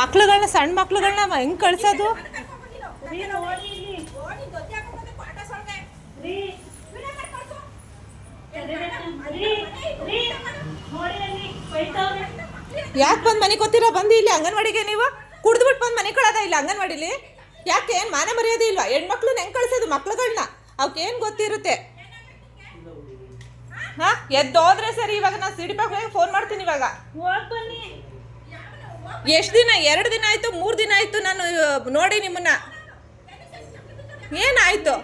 ಮಕ್ಳುಗಳನ್ನ ಸಣ್ಣ ಮಕ್ಳುಗಳನ್ನ ಹೆಂಗ್ ಕಳ್ಸೋದು? ಯಾಕೆ ಬಂದು ಮನೆ ಗೊತ್ತಿರ ಬಂದು ಇಲ್ಲಿ ಅಂಗನವಾಡಿಗೆ ನೀವು? ಕುಡ್ದ್ಬಿಟ್ಟು ಬಂದು ಮನೆ ಕಳದ ಇಲ್ಲ ಅಂಗನವಾಡಿಲಿ? ಯಾಕೆ ಏನು ಮಾನ ಮರ್ಯಾದೆ ಇಲ್ವಾ? ಹೆಣ್ಮಕ್ಳನ್ನ ಹೆಂಗೆ ಕಳ್ಸೋದು ಮಕ್ಳುಗಳನ್ನ ಅವಕ್ಕೆ ಏನು ಗೊತ್ತಿರುತ್ತೆ? ಹಾ? ಎದ್ದೋದ್ರೆ ಸರಿ ಇವಾಗ ನಾನು ಸಿಡಿಪಾಗ ಫೋನ್ ಮಾಡ್ತೀನಿ ಇವಾಗ. ಹೋಗ್ ಬನ್ನಿ. ಎಷ್ಟು ದಿನ? ಎರಡು ದಿನ ಆಯಿತು, ಮೂರು ದಿನ ಆಯಿತು ನಾನು ನೋಡಿ ನಿಮ್ಮನ್ನ. ಏನಾಯ್ತು?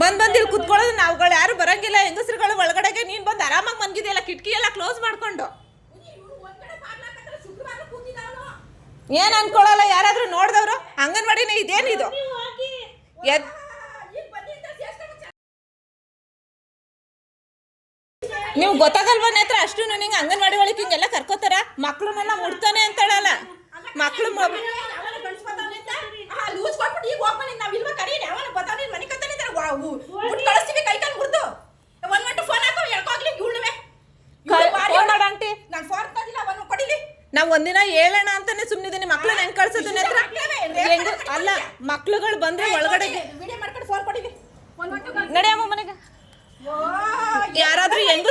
ಬಂದ್ ಬಂದು ಇಲ್ಲಿ ಕುತ್ಕೊಳ್ಳೋದು ನಾವುಗಳು, ಯಾರು ಬರಂಗಿಲ್ಲ, ಹೆಂಗಸರುಗಳು ಒಳಗಡೆಗೆ, ನೀನು ಬಂದು ಆರಾಮಾಗಿ ಮನ್ಗಿದೆಯಲ್ಲ ಕಿಟಕಿ ಎಲ್ಲ ಕ್ಲೋಸ್ ಮಾಡ್ಕೊಂಡು. ಏನು ಅನ್ಕೊಳ್ಳಲ್ಲ ಯಾರಾದರೂ ನೋಡಿದವರು? ಅಂಗನವಾಡಿನೇ ಇದೇನಿದು ಎದ್ ನೀವು ಗೊತ್ತಾಗಲ್ವಾ ನೇತ್ರ? ಅಷ್ಟು ನಿಂಗೆ ಅಂಗನವಾಡಿ ಒಳಗೆ ಹಿಂಗೆಲ್ಲ ಕರ್ಕೋತಾರ? ಮಕ್ಳನ್ನೆಲ್ಲ ಮುಡ್ತಾನೆ ಅಂತಳಲ್ಲ. ಮಕ್ಳು ನಾವು ಕ- ಫೋನ್ ಮಾಡು ಆಂಟಿ. ನಾವ್ ಒಂದಿನ ಹೇಳೋಣ ಅಂತಾನೆ ಸುಮ್ಮನಿದ್ದೀನಿ ಮಕ್ಳು ಹೆಂಗ್ ಕಳ್ಸೋದು ನೇತ್ರ? ಹೆಂಗ್ ಅಲ್ಲ ಮಕ್ಳುಗಳು ಬಂದ್ರೆ ಒಳಗಡೆ ನಡೆಯಮ್ಮ ಮನೆಗೆ. ಯಾರಾದ್ರೂ ಹೆಂಗು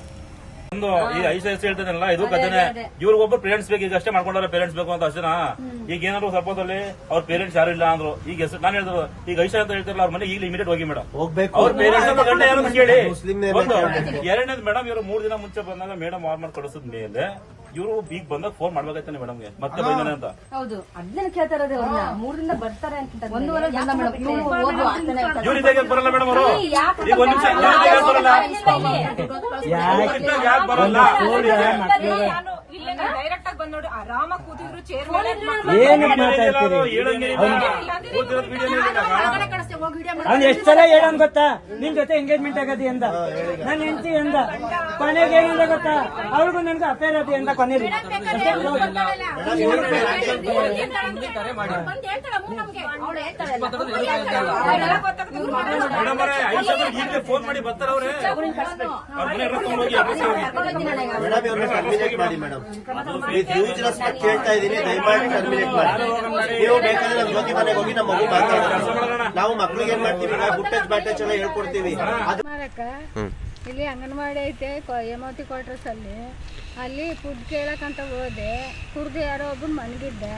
ಈ ಐಸ್ ಐಸ್ ಹೇಳ್ತಾನಲ್ಲ ಇದು ಕಥೆನೆ. ಇವ್ರಿಗೊಬ್ಬ ಪೇರೆಂಟ್ಸ್ ಬೇಕು ಈಗ ಅಷ್ಟೇ ಮಾಡ್ಕೊಂಡಾರ ಪೇರೆಂಟ್ಸ್ ಬೇಕು ಅಂತ ಅಷ್ಟೇನಾ? ಈಗ ಏನಾದ್ರು ಸರ್ಪದಲ್ಲಿ ಅವ್ರ ಪೇರೆಂಟ್ಸ್ ಯಾರು ಇಲ್ಲ ಅಂದ್ರು. ಈಗ ಹೆಸರು ನಾನು ಹೇಳಿದ್ರು ಈಗ ಐಶಾ ಅಂತ ಹೇಳ್ತಾರಲ್ಲ ಅವ್ರ ಮನೆ ಈಗ ಇಮಿಡಿಯೇಟ್ ಹೋಗಿ ಮೇಡಮ್ ಹೋಗ್ಬೇಕು. ಅವ್ರ ಪೇರೆಂಟ್ಸ್ ಗಂಡ ಯಾರು ಕೇಳಿ. ಒಂದು. ಎರಡನೇದು ಮೇಡಮ್ ಇವರು ಮೂರ್ ದಿನ ಮುಂಚೆ ಬಂದಾಗ ಮೇಡಮ್ ಆರ್ ಮಾಡಿ ಕಳಿಸಿದ ಮೇಲೆ ಇವರು ಈಗ ಬಂದಾಗ ಫೋನ್ ಮಾಡ್ಬೇಕಾಯ್ತಾನೆ ಮೇಡಮ್ಗೆ ಮತ್ತೆ ಬೈದಾನೆ ಅಂತ. ಹೌದು. ಅದನ್ನ ಕೇಳ್ತಾ ಇರೋದು ಅವ್ರನ್ನ. ಮೂರರಿಂದ ಬರ್ತಾರೆ ಅಂತ ಒಂದೂವರೆ ಬಂದ ಮೇಡಮ್. ಇವ್ರು ಹೋಗು ಅಂತಾನೆ ಹೇಳ್ತಾರೆ. ಇವ್ರ ಇದ್ದಾಗ ಬರಲ್ಲ ಮೇಡಮ್ ಅವರು. ಈಗ ಒಂದ್ ನಿಮಿಷ ಬರಲ್ಲ? ಯಾಕೆ ಬರಲ್ಲ? ನಾನು ಇಲ್ಲೇ ಡೈರೆಕ್ಟ್ ಆಗಿ ಬಂದ್ ನೋಡಿ ಆರಾಮಾಗಿ ಕೂತಿದ್ರು ಚೇರ್ ಮೇಲೆ ಅವ್ನು ಎಷ್ಟ್ ಸಲ ಹೇಳೋನ್ ಗೊತ್ತಾ? ನಿನ್ ಜೊತೆ ಎಂಗೇಜ್ಮೆಂಟ್ ಆಗದಿ ಎಂದ ನನ್ನ ಹೆಂಡತಿ ಎಂದ ಕೊನೆಗೆ ಏನಂದ ಗೊತ್ತಾ? ಅವ್ರಿಗೂ ನನ್ಗೆ ಅಫೇರ್ ಅದಿ ಎಂದ ಕೊನೆ ಫೋನ್ ಮಾಡಿ ಬರ್ತಾರ ಅವ್ರೆ ಮೇಡಮ್ ಮಾಡಿ ರೆಸ್ಪೆಕ್ಟ್ ಕೇಳ್ತಾ ಇದೀನಿ ದಯಮಾಡಿ ಟರ್ಮಿನೇಟ್ ಮಾಡಿ. ನೀವು ಬೇಕಾದ್ರೆ ನಮ್ಮ ಜ್ಯೋತಿ ಮನೆಗೆ ಹೋಗಿ ನಮ್ಮ ಮಗು ಮಾತಾಡೋಣ ನಾವು ಮಕ್ಕಳಿಗೆ ಏನ್ ಮಾಡ್ತೀವಿ ಈಗ ಗುಟ್ಟೆಜ್ ಬ್ಯಾಟೇಜ್ ಎಲ್ಲ ಹೇಳ್ಕೊಡ್ತೀವಿ. ಅದು ಇಲ್ಲಿ ಅಂಗನವಾಡಿ ಐತೆ ಹೇಮಾವತಿ ಕ್ವಾರ್ಟರ್ಸ್ ಅಲ್ಲಿ. ಅಲ್ಲಿ ಫುಡ್ ಕೇಳಕ್ಕಂತ ಹೋದೆ. ಕುಡ್ದು ಯಾರೋ ಒಬ್ಬ ಮನಗಿದ್ದೆ.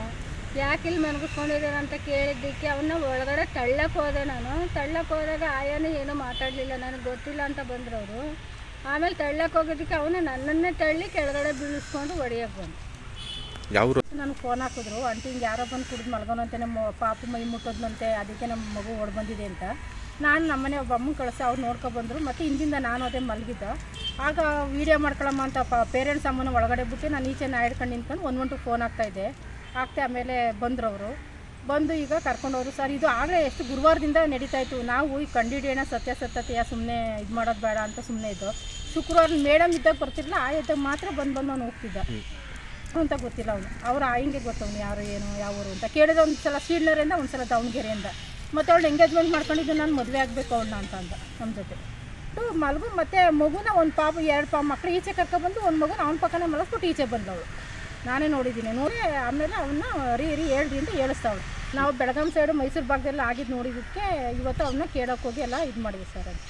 ಯಾಕೆ ಇಲ್ಲಿ ಮನಗಿಸ್ಕೊಂಡಿದ್ದಾರೆ ಅಂತ ಕೇಳಿದ್ದಕ್ಕೆ ಅವನ್ನ ಒಳಗಡೆ ತಳ್ಳಕ್ಕೆ ಹೋದೆ ನಾನು. ತಳ್ಳಕ್ಕೆ ಹೋದಾಗ ಆಯಾನು ಏನೂ ಮಾತಾಡಲಿಲ್ಲ. ನನಗೆ ಗೊತ್ತಿಲ್ಲ ಅಂತ ಬಂದ್ರು ಅವರು. ಆಮೇಲೆ ತಳ್ಳಕ್ಕೆ ಹೋಗೋದಕ್ಕೆ ಅವನು ನನ್ನನ್ನೇ ತಳ್ಳಿ ಕೆಳಗಡೆ ಬೀಳಿಸ್ಕೊಂಡು ಹೊಡಿಯಕ್ಕೆ ಬಂದು. ನನಗೆ ಫೋನ್ ಹಾಕಿದ್ರು. ಆಂಟಿ ಹಿಂಗೆ ಯಾರೋ ಬಂದು ಕುಡಿದು ಮಲ್ಗೋನಂತೆ ನಮ್ಮ ಪಾಪು ಮೈ ಮುಟ್ಟೋದ್ನಂತೆ ಅದಕ್ಕೆ ನಮ್ಮ ಮಗು ಓಡ್ ಬಂದಿದೆ ಅಂತ. ನಾನು ನಮ್ಮನೆ ಒಬ್ಬ ಅಮ್ಮನ ಕಳಿಸಿ ಅವ್ರು ನೋಡ್ಕೊಂಡು ಬಂದರು. ಮತ್ತು ಹಿಂದಿಂದ ನಾನು ಅದೇ ಮಲಗಿದ್ದೆ. ಆಗ ವೀಡಿಯೋ ಮಾಡ್ಕೊಳ್ಳಮ್ಮ ಅಂತ ಪ ಪೇರೆಂಟ್ಸ್ ಅಮ್ಮನ ಒಳಗಡೆ ಬಿಟ್ಟು ನಾನು ಈಚೆ ನಾ ಹಿಡ್ಕೊಂಡು ನಿಂತ್ಕೊಂಡು ಒಂದು ಒಂಟು ಫೋನ್ ಆಗ್ತಾಯಿದ್ದೆ ಆಗ್ತಾ ಆಮೇಲೆ ಬಂದರು ಅವರು. ಬಂದು ಈಗ ಕರ್ಕೊಂಡವರು ಸರ್ ಇದು ಆಗಲೇ ಎಷ್ಟು ಗುರುವಾರದಿಂದ ನಡೀತಾ ಇತ್ತು. ನಾವು ಈಗ ಕಂಡಿಡಿಯೋಣ ಸತ್ಯಾಸತ್ಯತೆಯ ಸುಮ್ಮನೆ ಇದು ಮಾಡೋದು ಬೇಡ ಅಂತ ಸುಮ್ಮನೆ ಇದ್ದು. ಶುಕ್ರವಾರ ಮೇಡಮ್ ಇದ್ದಾಗ ಬರ್ತಿರಲಿಲ್ಲ. ಆ ಇದ್ದಾಗ ಮಾತ್ರ ಬಂದು ಬಂದು ನಾನು ಹೋಗ್ತಿದ್ದ. ಅಂತ ಗೊತ್ತಿಲ್ಲ ಅವನು. ಅವ್ರ ಆಯಿಂಗೆ ಗೊತ್ತವನು ಯಾರು, ಏನು, ಯಾವ ಊರು ಅಂತ. ಕೇಳಿದ ಒಂದು ಸಲ ಸೀಡ್ನರಿಂದ ಒಂದು ಸಲ ದಾವಣಗೆರೆಯಿಂದ. ಮತ್ತು ಅವಳು ಎಂಗೇಜ್ಮೆಂಟ್ ಮಾಡ್ಕೊಂಡಿದ್ದು ನಾನು ಮದುವೆ ಆಗಬೇಕು ಅವ್ಳನ್ನ ಅಂತ ಅಂದ ನಮ್ಮ ಜೊತೆ. ಟು ಮಲಗು, ಮತ್ತು ಮಗುನ ಒಂದು ಪಾಪು, ಎರಡು ಪಾ ಮಕ್ಕಳು ಈಚೆ ಕರ್ಕೊಬಂದು ಒಂದು ಮಗುನ ಅವ್ನ ಪಕ್ಕನೇ ಮಲಗಿಸ್ಬಿಟ್ಟು ಈಚೆ ಬಂದವಳು ನಾನೇ ನೋಡಿದ್ದೀನಿ. ನೋಡಿ, ಆಮೇಲೆ ಅವನ್ನ ರೀ ರೀ ಅಂತ ಹೇಳಿಸ್ತಾವಳು ನಾವು ಬೆಳಗಾಂ ಸೈಡು ಮೈಸೂರು ಭಾಗದಲ್ಲಿ ಆಗಿದ್ದು ನೋಡಿದ್ದಕ್ಕೆ ಇವತ್ತು ಅವನ್ನ ಕೇಳೋಕೆ ಹೋಗಿ ಎಲ್ಲ ಇದು ಮಾಡಿದ್ವಿ ಸರ್ ಅದು